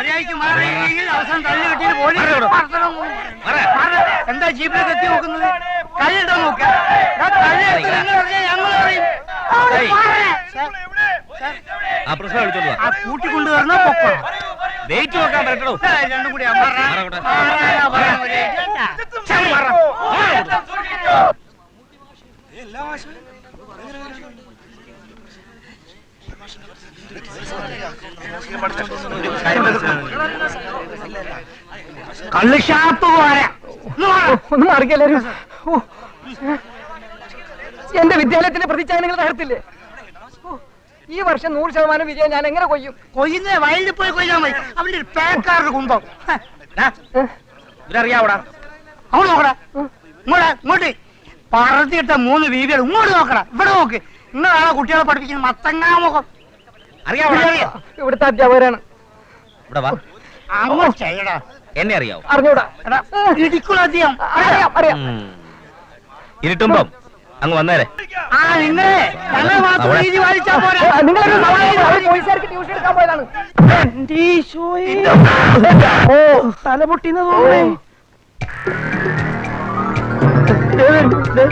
അവസാനം തള്ളി കിട്ടിയിട്ട് പോലീസ് എന്താ ജീപ്പിലേക്ക് എത്തി നോക്കുന്നത്? കല്ലിട്ടോ നോക്കുക ഞങ്ങൾ അറിയും. ആ പ്രശ്നം എടുത്തോളൂ കൂട്ടിക്കൊണ്ടു വരണോ പൊക്കോ? വെയിറ്റ് നോക്കാൻ പറ്റണോ രണ്ടും കൂടി എല്ലാ കള്ളുഷാപ്പ് പോരാ. ഒന്ന് മാറിക്കല്ലാരും എന്റെ വിദ്യാലയത്തിന്റെ പ്രതിച്ഛായ നിങ്ങൾ തകർത്തില്ലേ? ഈ വർഷം നൂറ് ശതമാനം വിജയം ഞാൻ എങ്ങനെ കൊയ്യും? കൊയ്യുന്ന വയലിൽ പോയി കൊയ്യാൻ മതി. അവന്റെ ഒരു പേക്കാരുടെ കുന്തം. ഇവരറിയാവടാ നോക്കടാ ഇങ്ങോട്ട് ഇങ്ങോട്ട്. പറത്തിയിട്ട മൂന്ന് ബീവികൾ ഇങ്ങോട്ട് നോക്കണം ഇവിടെ നോക്ക്. ഇങ്ങനെയാണോ കുട്ടികളെ പഠിപ്പിക്കുന്നത് മത്തങ്ങാ മുഖം. ഇവിടുത്തെ അധ്യാപകരാണ്. ഇവിടെ വാ. അങ്ങോട്ട് ചെയ്യടാ. എന്നെ അറിയാവോ? അറിഞ്ഞൂടാ. അറിയാം അറിയാം. ഇരുട്ടുമ്പം അങ്ങ് വന്നേരെ. ആ നിങ്ങളെ ഞങ്ങൾ മാത്രം അവിടെ. നീതി പാലിച്ചാ പോരാ. ആ, നിങ്ങളൊരു സഹായം അവർ പോലീസുകാർക്ക് ട്യൂഷൻ എടുക്കാൻ പോയതാണ്. ഓ തല തോന്നേ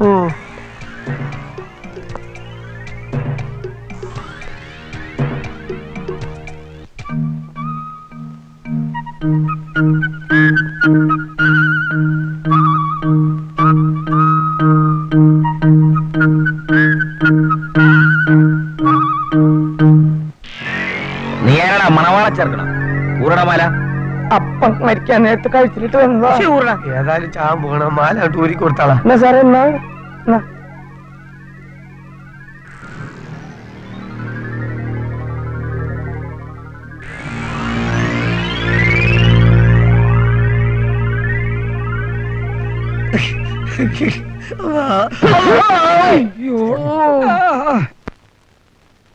ഓ. നീ ആരടാ? മണവാള ചേർക്കണം ഊറടമാല അപ്പ മരിക്കാൻ നേരത്തെ കഴിച്ചിട്ട് വന്നതാ. ഏതായാലും ചാൻ പോകണം മാല ടൂരി കൊടുത്താളാ. എന്നാ സാറേ എന്നാ? എന്നാ.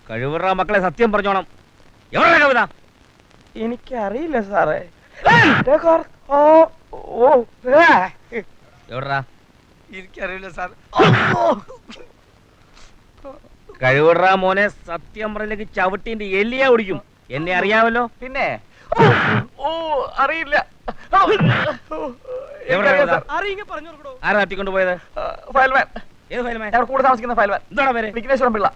കഴിവുറ മക്കളെ സത്യം പറഞ്ഞോണം. എവിടെ കവിത? എനിക്കറിയില്ല സാറേ. ഓ ഓ. എവിടാ? എനിക്കറിയില്ല സാർ. കഴിവിടാ മോനെ സത്യം പറഞ്ഞ ചവിട്ടിന്റെ എല്ലിയാ ഓടിക്കും. എന്നെ അറിയാമല്ലോ. പിന്നെ? ഓ അറിയില്ല. ആരാ തട്ടിക്കൊണ്ട് പോയത്? ഫയൽമാൻ. ഏത് ഫയൽമാൻ? കൂടെ താമസിക്കുന്ന ഫയൽമാൻ. എന്താണ് പേര്? വിഘ്നേശ്വരൻ പിള്ള.